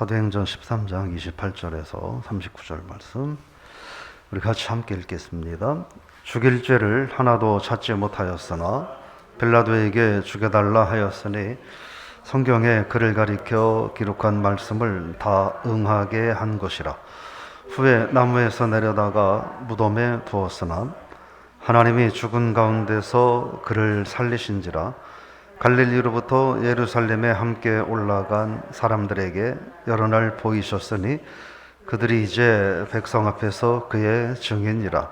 사도행전 13장 28절에서 39절 말씀 우리 같이 함께 읽겠습니다. 죽일 죄를 하나도 찾지 못하였으나 빌라도에게 죽여달라 하였으니 성경에 그를 가리켜 기록한 말씀을 다 응하게 한 것이라. 후에 나무에서 내려다가 무덤에 두었으나 하나님이 죽은 가운데서 그를 살리신지라 갈릴리로부터 예루살렘에 함께 올라간 사람들에게 여러 날 보이셨으니 그들이 이제 백성 앞에서 그의 증인이라.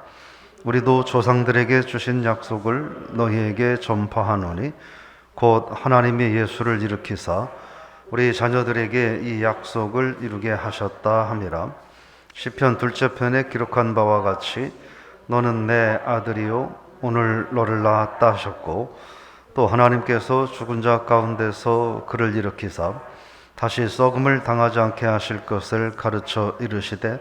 우리도 조상들에게 주신 약속을 너희에게 전파하노니 곧 하나님이 예수를 일으키사 우리 자녀들에게 이 약속을 이루게 하셨다 함이라. 시편 둘째 편에 기록한 바와 같이 너는 내 아들이요 오늘 너를 낳았다 하셨고 또 하나님께서 죽은 자 가운데서 그를 일으키사 다시 썩음을 당하지 않게 하실 것을 가르쳐 이르시되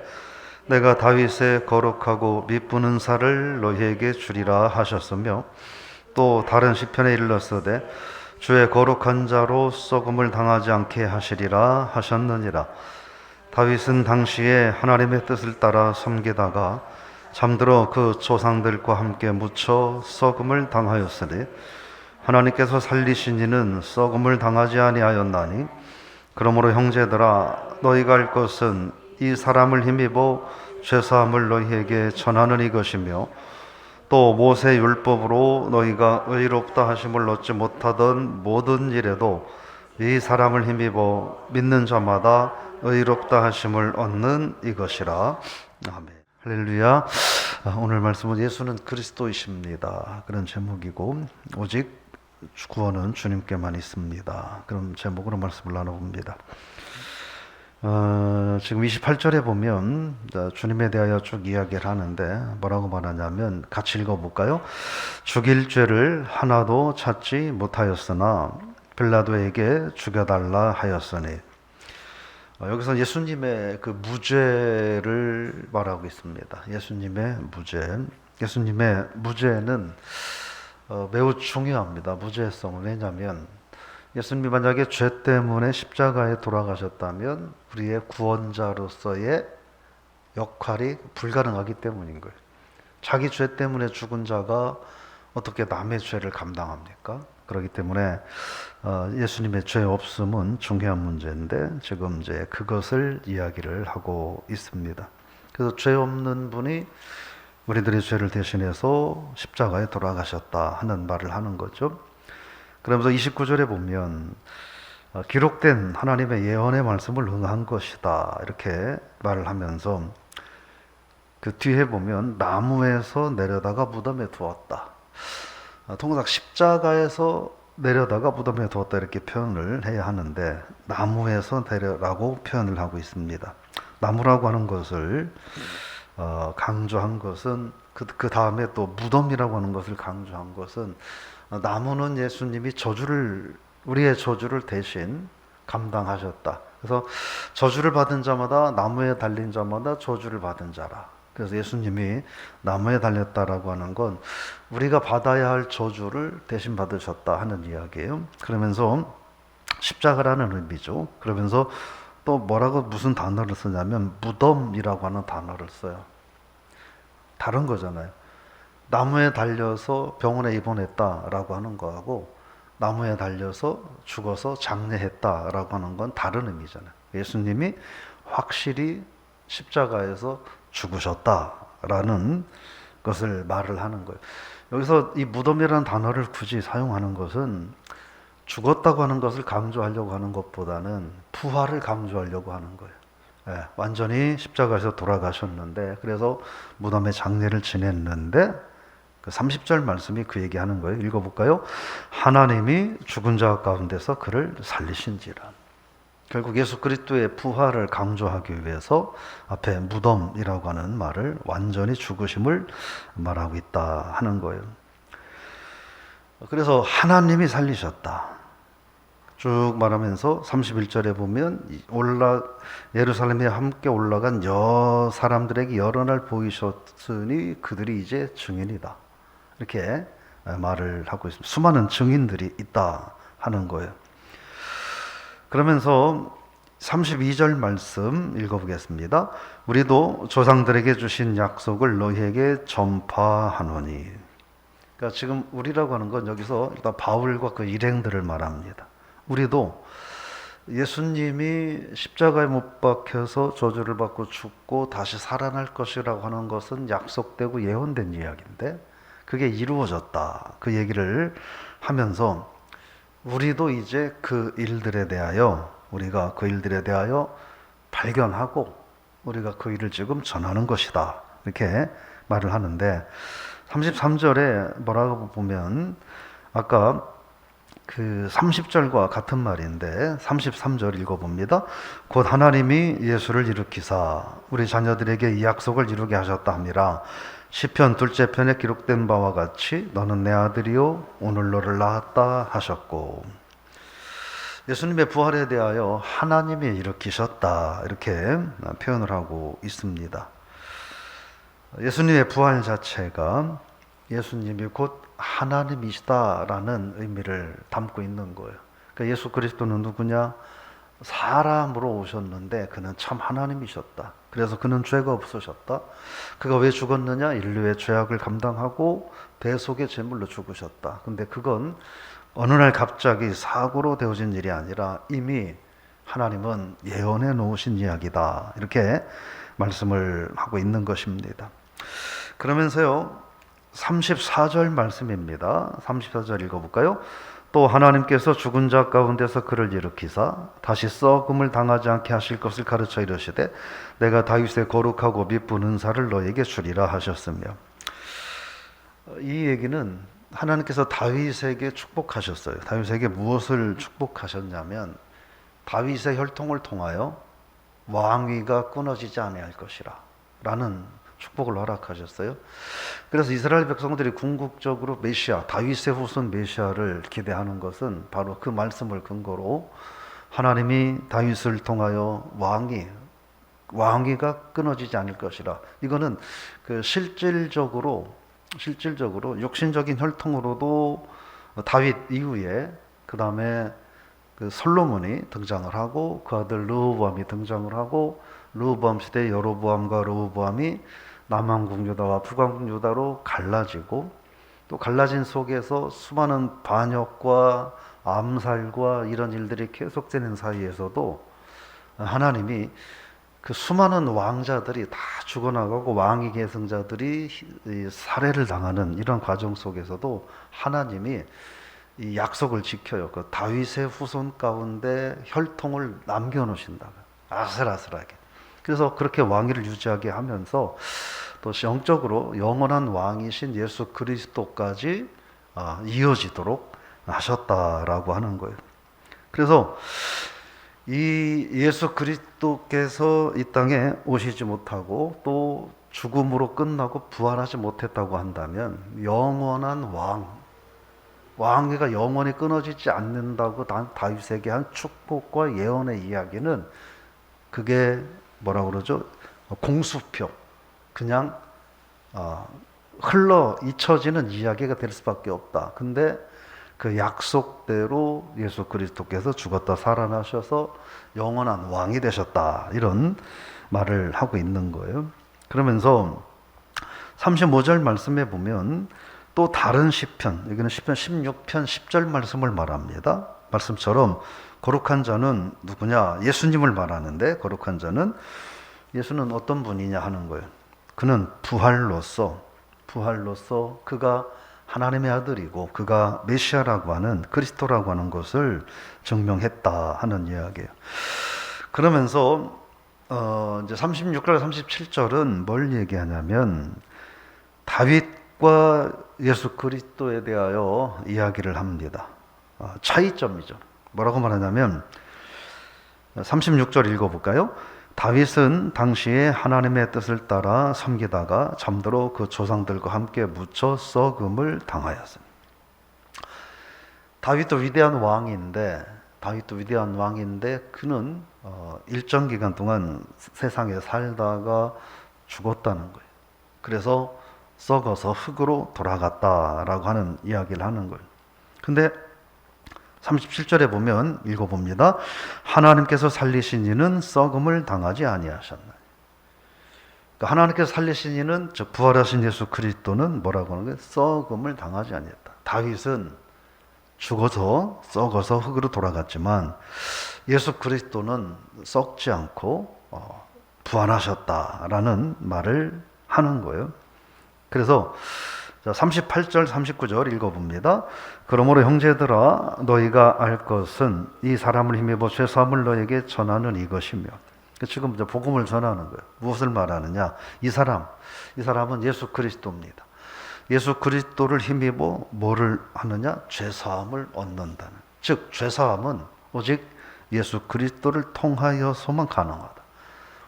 내가 다윗의 거룩하고 미쁘는 살을 너희에게 주리라 하셨으며 또 다른 시편에 일렀으되 주의 거룩한 자로 썩음을 당하지 않게 하시리라 하셨느니라. 다윗은 당시에 하나님의 뜻을 따라 섬기다가 잠들어 그 조상들과 함께 묻혀 썩음을 당하였으니 하나님께서 살리신 이는 썩음을 당하지 아니하였나니 그러므로 형제들아 너희가 할 것은 이 사람을 힘입어 죄사함을 너희에게 전하는 이것이며 또 모세 율법으로 너희가 의롭다 하심을 얻지 못하던 모든 일에도 이 사람을 힘입어 믿는 자마다 의롭다 하심을 얻는 이것이라 아멘. 할렐루야. 아, 오늘 말씀은 예수는 그리스도이십니다. 그런 제목이고 오직 구원은 주님께만 있습니다. 그런 제목으로 말씀을 나눠봅니다. 어, 지금 28절에 보면 자, 주님에 대하여 쭉 이야기를 하는데 뭐라고 말하냐면 같이 읽어볼까요? 죽일 죄를 하나도 찾지 못하였으나 빌라도에게 죽여달라 하였으니 어, 여기서 예수님의 그 무죄를 말하고 있습니다. 예수님의 무죄. 예수님의 무죄는 어, 매우 중요합니다. 무죄성은 왜냐하면 예수님이 만약에 죄 때문에 십자가에 돌아가셨다면 우리의 구원자로서의 역할이 불가능하기 때문인 거예요. 자기 죄 때문에 죽은 자가 어떻게 남의 죄를 감당합니까? 그렇기 때문에 어, 예수님의 죄 없음은 중요한 문제인데 지금 이제 그것을 이야기를 하고 있습니다. 그래서 죄 없는 분이 우리들의 죄를 대신해서 십자가에 돌아가셨다 하는 말을 하는 거죠. 그러면서 29절에 보면 어, 기록된 하나님의 예언의 말씀을 응한 것이다 이렇게 말을 하면서 그 뒤에 보면 나무에서 내려다가 무덤에 두었다. 어, 통상 십자가에서 내려다가 무덤에 두었다 이렇게 표현을 해야 하는데 나무에서 내려라고 표현을 하고 있습니다. 나무라고 하는 것을 어, 강조한 것은 그, 그 다음에 또 무덤이라고 하는 것을 강조한 것은 어, 나무는 예수님이 저주를 우리의 저주를 대신 감당하셨다. 그래서 저주를 받은 자마다 나무에 달린 자마다 저주를 받은 자라. 그래서 예수님이 나무에 달렸다라고 하는 건 우리가 받아야 할 저주를 대신 받으셨다 하는 이야기예요. 그러면서 십자가라는 의미죠. 그러면서 또 뭐라고 무슨 단어를 쓰냐면 무덤이라고 하는 단어를 써요. 다른 거잖아요. 나무에 달려서 병원에 입원했다라고 하는 거하고 나무에 달려서 죽어서 장례했다라고 하는 건 다른 의미잖아요. 예수님이 확실히 십자가에서 죽으셨다라는 것을 말을 하는 거예요. 여기서 이 무덤이라는 단어를 굳이 사용하는 것은 죽었다고 하는 것을 강조하려고 하는 것보다는 부활을 강조하려고 하는 거예요. 예, 완전히 십자가에서 돌아가셨는데 그래서 무덤에 장례를 지냈는데 그 30절 말씀이 그 얘기하는 거예요. 읽어볼까요? 하나님이 죽은 자 가운데서 그를 살리신지라. 결국 예수 그리스도의 부활을 강조하기 위해서 앞에 무덤이라고 하는 말을 완전히 죽으심을 말하고 있다 하는 거예요. 그래서 하나님이 살리셨다. 쭉 말하면서 31절에 보면 올라 예루살렘에 함께 올라간 여 사람들에게 여러 날 보이셨으니 그들이 이제 증인이다. 이렇게 말을 하고 있습니다. 수많은 증인들이 있다 하는 거예요. 그러면서 32절 말씀 읽어보겠습니다. 우리도 조상들에게 주신 약속을 너희에게 전파하노니. 그러니까 지금 우리라고 하는 건 여기서 일단 바울과 그 일행들을 말합니다. 우리도 예수님이 십자가에 못 박혀서 저주를 받고 죽고 다시 살아날 것이라고 하는 것은 약속되고 예언된 이야기인데 그게 이루어졌다. 그 얘기를 하면서 우리도 이제 그 일들에 대하여 우리가 그 일들에 대하여 발견하고 우리가 그 일을 지금 전하는 것이다. 이렇게 말을 하는데 33절에 뭐라고 보면 아까 그 30절과 같은 말인데 33절 읽어봅니다. 곧 하나님이 예수를 일으키사 우리 자녀들에게 이 약속을 이루게 하셨다 함이라 시편 둘째 편에 기록된 바와 같이 너는 내 아들이요 오늘 너를 낳았다 하셨고 예수님의 부활에 대하여 하나님이 일으키셨다 이렇게 표현을 하고 있습니다. 예수님의 부활 자체가 예수님이 곧 하나님이시다라는 의미를 담고 있는 거예요. 그러니까 예수 그리스도는 누구냐? 사람으로 오셨는데 그는 참 하나님이셨다. 그래서 그는 죄가 없으셨다. 그가 왜 죽었느냐? 인류의 죄악을 감당하고 대속의 제물로 죽으셨다. 근데 그건 어느 날 갑자기 사고로 되어진 일이 아니라 이미 하나님은 예언해 놓으신 이야기다. 이렇게 말씀을 하고 있는 것입니다. 그러면서요, 34절 말씀입니다. 34절 읽어볼까요? 또 하나님께서 죽은 자 가운데서 그를 일으키사 다시 썩음을 당하지 않게 하실 것을 가르쳐 이르시되 내가 다윗의 거룩하고 미쁜 은사를 너에게 주리라 하셨으며 이 얘기는 하나님께서 다윗에게 축복하셨어요. 다윗에게 무엇을 축복하셨냐면 다윗의 혈통을 통하여 왕위가 끊어지지 아니할 것이라 라는 축복을 허락하셨어요. 그래서 이스라엘 백성들이 궁극적으로 메시아, 다윗의 후손 메시아를 기대하는 것은 바로 그 말씀을 근거로 하나님이 다윗을 통하여 왕이 왕위가 끊어지지 않을 것이라. 이거는 그 실질적으로 실질적으로 육신적인 혈통으로도 다윗 이후에 그 다음에 그 솔로몬이 등장을 하고 그 아들 르호보암이 등장을 하고 르호보암 시대 여로보암과 르호보암이 남왕국 유다와 북왕국 유다로 갈라지고 또 갈라진 속에서 수많은 반역과 암살과 이런 일들이 계속되는 사이에서도 하나님이 그 수많은 왕자들이 다 죽어나가고 왕위 계승자들이 살해를 당하는 이런 과정 속에서도 하나님이 이 약속을 지켜요. 그 다윗의 후손 가운데 혈통을 남겨놓으신다. 아슬아슬하게. 그래서 그렇게 왕위를 유지하게 하면서 또 영적으로 영원한 왕이신 예수 그리스도까지 아, 이어지도록 하셨다라고 하는 거예요. 그래서 이 예수 그리스도께서 이 땅에 오시지 못하고 또 죽음으로 끝나고 부활하지 못했다고 한다면 영원한 왕, 왕위가 영원히 끊어지지 않는다고 다윗에게 한 축복과 예언의 이야기는 그게 뭐라 그러죠? 공수표. 그냥 어, 흘러 잊혀지는 이야기가 될 수밖에 없다. 근데 그 약속대로 예수 그리스도께서 죽었다 살아나셔서 영원한 왕이 되셨다. 이런 말을 하고 있는 거예요. 그러면서 35절 말씀에 보면 또 다른 시편, 여기는 시편 16편 10절 말씀을 말합니다. 말씀처럼 거룩한 자는 누구냐? 예수님을 말하는데 거룩한 자는 예수는 어떤 분이냐 하는 거예요. 그는 부활로서 부활로서 그가 하나님의 아들이고 그가 메시아라고 하는 그리스도라고 하는 것을 증명했다 하는 이야기예요. 그러면서 어 이제 36절 37절은 뭘 얘기하냐면 다윗과 예수 그리스도에 대하여 이야기를 합니다. 어, 차이점이죠. 뭐라고 말하냐면 36절 읽어볼까요? 다윗은 당시에 하나님의 뜻을 따라 섬기다가 잠들어 그 조상들과 함께 묻혀 썩음을 당하였습니다. 다윗도 위대한 왕인데 다윗도 위대한 왕인데 그는 어, 일정 기간 동안 세상에 살다가 죽었다는 거예요. 그래서 썩어서 흙으로 돌아갔다라고 하는 이야기를 하는 거예요. 근데 37절에 보면 읽어봅니다. 하나님께서 살리신 이는 썩음을 당하지 아니하셨나요? 그러니까 하나님께서 살리신 이는 저 부활하신 예수 그리스도는 뭐라고 하는 거예요? 썩음을 당하지 아니했다. 다윗은 죽어서 썩어서 흙으로 돌아갔지만 예수 그리스도는 썩지 않고 어, 부활하셨다라는 말을 하는 거예요. 그래서 38절, 39절 읽어봅니다. 그러므로 형제들아 너희가 알 것은 이 사람을 힘입어 죄사함을 너에게 전하는 이것이며 지금 이제 복음을 전하는 거예요. 무엇을 말하느냐? 이 사람, 이 사람은 예수 그리스도입니다. 예수 그리스도를 힘입어 뭐를 하느냐? 죄사함을 얻는다는. 즉 죄사함은 오직 예수 그리스도를 통하여서만 가능하다.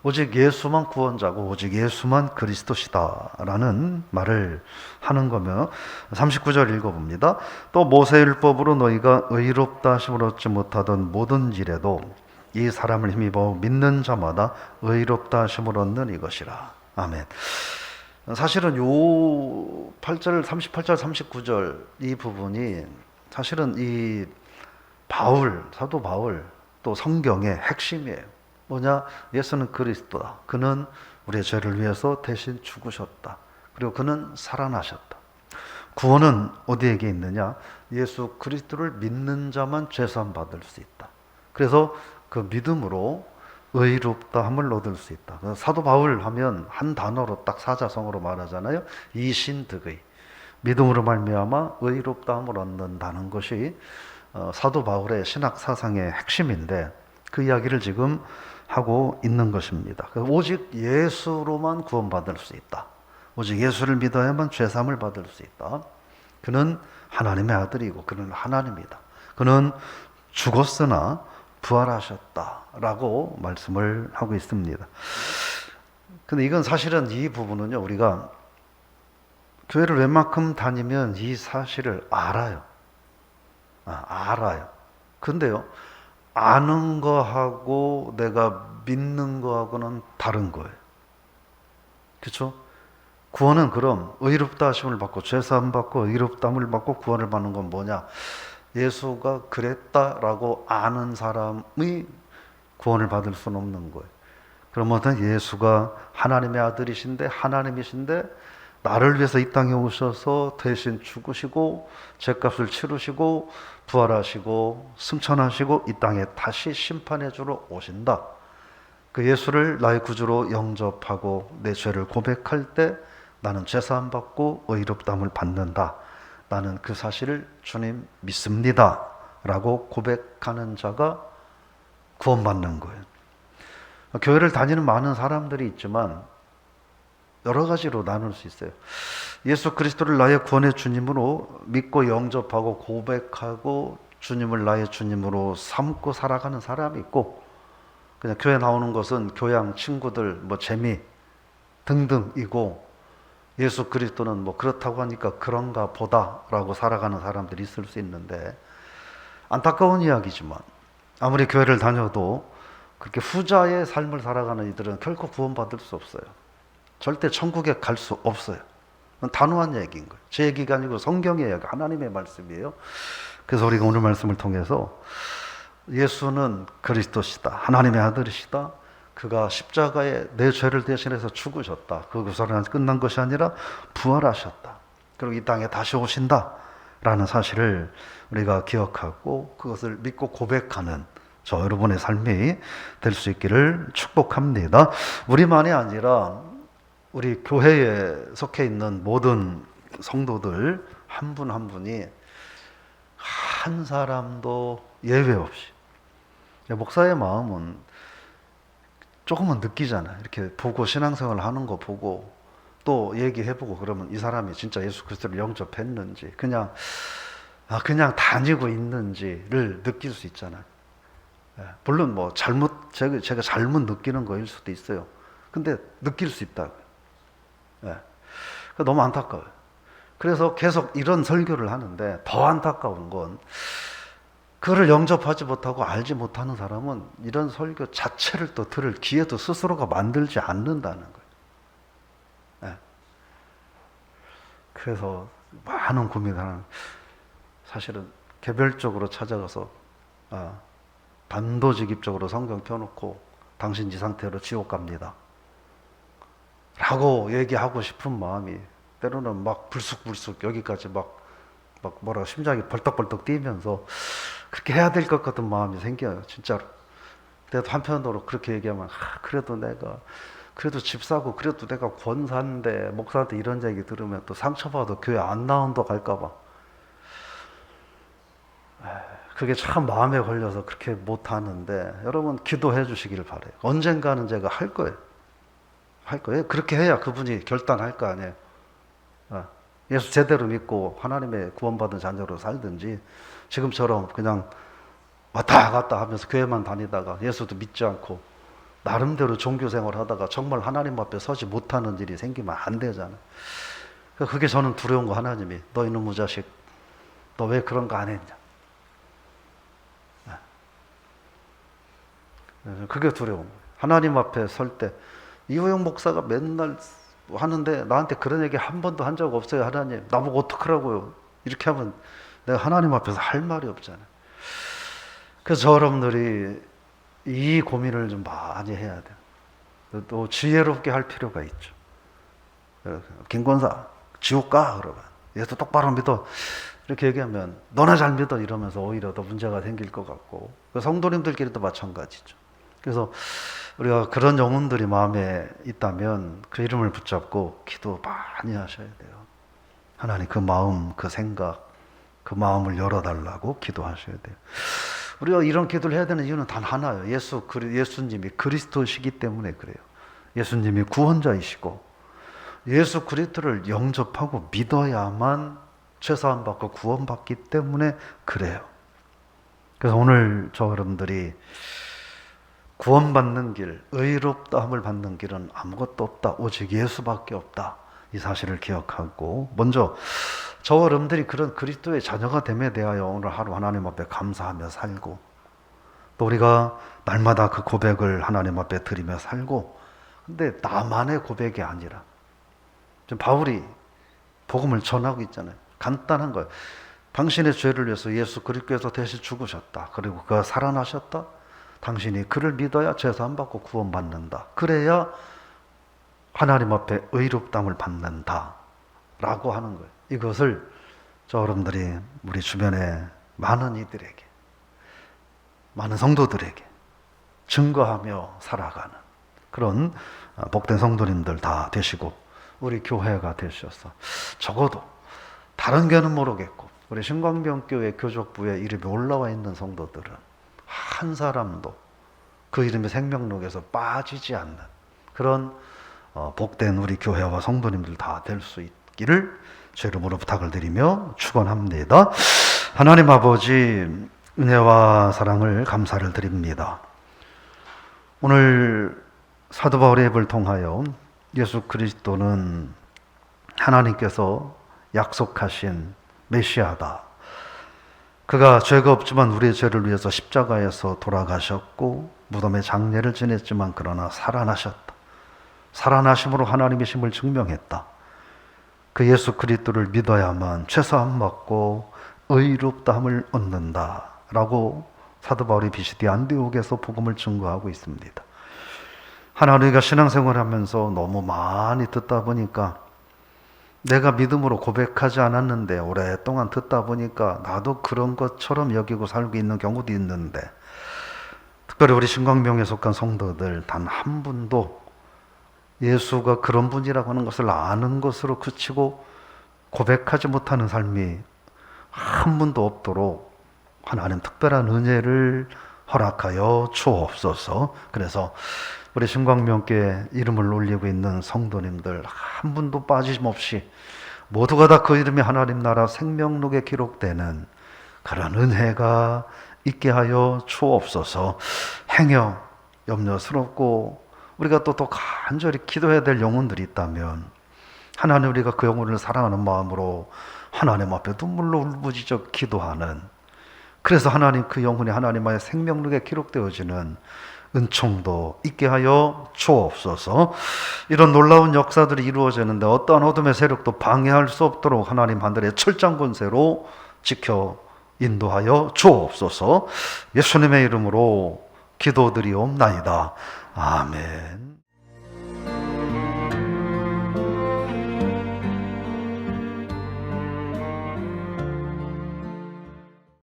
오직 예수만 구원자고 오직 예수만 그리스도시다라는 말을 하는 거며 39절 읽어봅니다. 또 모세율법으로 너희가 의롭다 하심을 얻지 못하던 모든 일에도 이 사람을 힘입어 믿는 자마다 의롭다 하심을 얻는 이것이라. 아멘. 사실은 요 8절 38절 39절 이 부분이 사실은 이 바울 사도 바울 또 성경의 핵심이에요. 뭐냐? 예수는 그리스도다. 그는 우리의 죄를 위해서 대신 죽으셨다. 그리고 그는 살아나셨다. 구원은 어디에게 있느냐? 예수 그리스도를 믿는 자만 죄산 받을 수 있다. 그래서 그 믿음으로 의롭다함을 얻을 수 있다. 사도 바울 하면 한 단어로 딱 사자성어로 말하잖아요. 이신득의 믿음으로 말미암아 의롭다함을 얻는다는 것이 어, 사도 바울의 신학 사상의 핵심인데 그 이야기를 지금 하고 있는 것입니다. 그 오직 예수로만 구원받을 수 있다. 오직 예수를 믿어야만 죄삼을 받을 수 있다. 그는 하나님의 아들이고 그는 하나님이다. 그는 죽었으나 부활하셨다라고 말씀을 하고 있습니다. 근데 이건 사실은 이 부분은요, 우리가 교회를 웬만큼 다니면 이 사실을 알아요. 아, 알아요. 근데요, 아는 거하고 내가 믿는 거하고는 다른 거예요. 그렇죠? 구원은 그럼 의롭다 하심을 받고 죄사함 받고 의롭다함을 받고 구원을 받는 건 뭐냐? 예수가 그랬다라고 아는 사람이 구원을 받을 수는 없는 거예요. 그러면 예수가 하나님의 아들이신데 하나님이신데 나를 위해서 이 땅에 오셔서 대신 죽으시고 죄값을 치르시고 부활하시고 승천하시고 이 땅에 다시 심판해 주러 오신다. 그 예수를 나의 구주로 영접하고 내 죄를 고백할 때 나는 죄사함 받고 의롭다함을 받는다. 나는 그 사실을 주님 믿습니다. 라고 고백하는 자가 구원받는 거예요. 교회를 다니는 많은 사람들이 있지만 여러 가지로 나눌 수 있어요. 예수 그리스도를 나의 구원의 주님으로 믿고 영접하고 고백하고 주님을 나의 주님으로 삼고 살아가는 사람이 있고 그냥 교회 나오는 것은 교양, 친구들, 뭐 재미 등등이고 예수 그리스도는 뭐 그렇다고 하니까 그런가 보다라고 살아가는 사람들이 있을 수 있는데 안타까운 이야기지만 아무리 교회를 다녀도 그렇게 후자의 삶을 살아가는 이들은 결코 구원받을 수 없어요. 절대 천국에 갈 수 없어요. 단호한 얘기인 거예요. 제 얘기가 아니고 성경의 얘기, 하나님의 말씀이에요. 그래서 우리가 오늘 말씀을 통해서 예수는 그리스도시다. 하나님의 아들이시다. 그가 십자가에 내 죄를 대신해서 죽으셨다. 그 구설은 끝난 것이 아니라 부활하셨다. 그리고 이 땅에 다시 오신다. 라는 사실을 우리가 기억하고 그것을 믿고 고백하는 저 여러분의 삶이 될 수 있기를 축복합니다. 우리만이 아니라 우리 교회에 속해 있는 모든 성도들 한분한 분이 한 사람도 예외 없이 목사의 마음은 조금은 느끼잖아요. 이렇게 보고 신앙생활을 하는 거 보고 또 얘기해보고 그러면 이 사람이 진짜 예수 그리스도를 영접했는지 그냥 아 그냥 다니고 있는지를 느낄 수 있잖아요. 예, 물론 뭐 잘못 제가, 잘못 느끼는 거일 수도 있어요. 근데 느낄 수 있다고요. 예. 너무 안타까워요. 그래서 계속 이런 설교를 하는데 더 안타까운 건 그를 영접하지 못하고 알지 못하는 사람은 이런 설교 자체를 또 들을 기회도 스스로가 만들지 않는다는 거예요. 예. 그래서 많은 고민을 하는 사실은 개별적으로 찾아가서 아, 단도직입적으로 성경 펴놓고 당신 이 상태로 지옥 갑니다. 라고 얘기하고 싶은 마음이 때로는 막 불쑥불쑥 여기까지 막, 막 뭐라 심장이 벌떡벌떡 뛰면서 그렇게 해야 될 것 같은 마음이 생겨요. 진짜로. 근데 한편으로 그렇게 얘기하면 아, 그래도 내가 그래도 집 사고 그래도 내가 권사인데 목사한테 이런 얘기 들으면 또 상처받아 교회 안 나온다 갈까봐 그게 참 마음에 걸려서 그렇게 못하는데 여러분 기도해 주시길 바래요 언젠가는 제가 할 거예요 할 거예요 그렇게 해야 그분이 결단할 거 아니에요 어, 예수 제대로 믿고 하나님의 구원받은 자녀로 살든지 지금처럼 그냥 왔다 갔다 하면서 교회만 다니다가 예수도 믿지 않고 나름대로 종교 생활 하다가 정말 하나님 앞에 서지 못하는 일이 생기면 안 되잖아요. 그러니까 그게 저는 두려운 거 하나님이 너 이놈 무자식 너 왜 그런 거 안 했냐. 네. 그게 두려운 거예요. 하나님 앞에 설 때 이호영 목사가 맨날 하는데 나한테 그런 얘기 한 번도 한 적 없어요. 하나님 나보고 어떡하라고요. 이렇게 하면 내가 하나님 앞에서 할 말이 없잖아요. 그래서 저 여러분들이 이 고민을 좀 많이 해야 돼요. 또 지혜롭게 할 필요가 있죠. 김권사 지옥 가 그러면 예수 똑바로 믿어 이렇게 얘기하면 너나 잘 믿어 이러면서 오히려 더 문제가 생길 것 같고 그 성도님들끼리도 마찬가지죠. 그래서 우리가 그런 영혼들이 마음에 있다면 그 이름을 붙잡고 기도 많이 하셔야 돼요. 하나님 그 마음, 그 생각, 그 마음을 열어달라고 기도하셔야 돼요. 우리가 이런 기도를 해야 되는 이유는 단 하나예요. 예수, 예수님이 그리스도시기 때문에 그래요. 예수님이 구원자이시고 예수 그리스도를 영접하고 믿어야만 죄사함 받고 구원받기 때문에 그래요. 그래서 오늘 저 여러분들이 구원받는 길, 의롭다함을 받는 길은 아무것도 없다. 오직 예수밖에 없다. 이 사실을 기억하고 먼저 저 여러분들이 그런 그리스도의 자녀가 됨에 대하여 오늘 하루 하나님 앞에 감사하며 살고 또 우리가 날마다 그 고백을 하나님 앞에 드리며 살고 근데 나만의 고백이 아니라 지금 바울이 복음을 전하고 있잖아요. 간단한 거예요. 당신의 죄를 위해서 예수 그리스도께서 대신 죽으셨다. 그리고 그가 살아나셨다. 당신이 그를 믿어야 죄사함 받고 구원받는다. 그래야 하나님 앞에 의롭담을 받는다. 라고 하는 거예요. 이것을 저 여러분들이 우리 주변에 많은 이들에게, 많은 성도들에게 증거하며 살아가는 그런 복된 성도님들 다 되시고 우리 교회가 되셔서 적어도 다른 교회는 모르겠고 우리 신광병 교회 교족부에 이름이 올라와 있는 성도들은 한 사람도 그 이름의 생명록에서 빠지지 않는 그런 어, 복된 우리 교회와 성도님들 다 될 수 있기를 주 이름으로 부탁을 드리며 축원합니다. 하나님 아버지 은혜와 사랑을 감사를 드립니다. 오늘 사도 바울의 입을 통하여 예수 그리스도는 하나님께서 약속하신 메시아다. 그가 죄가 없지만 우리의 죄를 위해서 십자가에서 돌아가셨고 무덤의 장례를 지냈지만 그러나 살아나셨다. 살아나심으로 하나님의 심을 증명했다. 그 예수 그리스도를 믿어야만 최소한 받고 의롭다함을 얻는다라고 사도 바울이 비시디 안디옥에서 복음을 증거하고 있습니다. 하나님과 신앙생활하면서 너무 많이 듣다 보니까 내가 믿음으로 고백하지 않았는데 오랫동안 듣다 보니까 나도 그런 것처럼 여기고 살고 있는 경우도 있는데 특별히 우리 신광명에 속한 성도들 단 한 분도 예수가 그런 분이라고 하는 것을 아는 것으로 그치고 고백하지 못하는 삶이 한 분도 없도록 하나님 특별한 은혜를 허락하여 주옵소서. 그래서 우리 신광명교회 이름을 올리고 있는 성도님들 한 분도 빠짐없이 모두가 다 그 이름이 하나님 나라 생명록에 기록되는 그런 은혜가 있게 하여 주옵소서. 행여 염려스럽고 우리가 또 더 간절히 기도해야 될 영혼들이 있다면 하나님 우리가 그 영혼을 사랑하는 마음으로 하나님 앞에 눈물로 울부짖어 기도하는 그래서 하나님 그 영혼이 하나님의 생명록에 기록되어지는 은총도 있게 하여 주옵소서. 이런 놀라운 역사들이 이루어지는데 어떠한 어둠의 세력도 방해할 수 없도록 하나님 하늘의 철장 권세로 지켜 인도하여 주옵소서. 예수님의 이름으로 기도드리옵나이다. 아멘.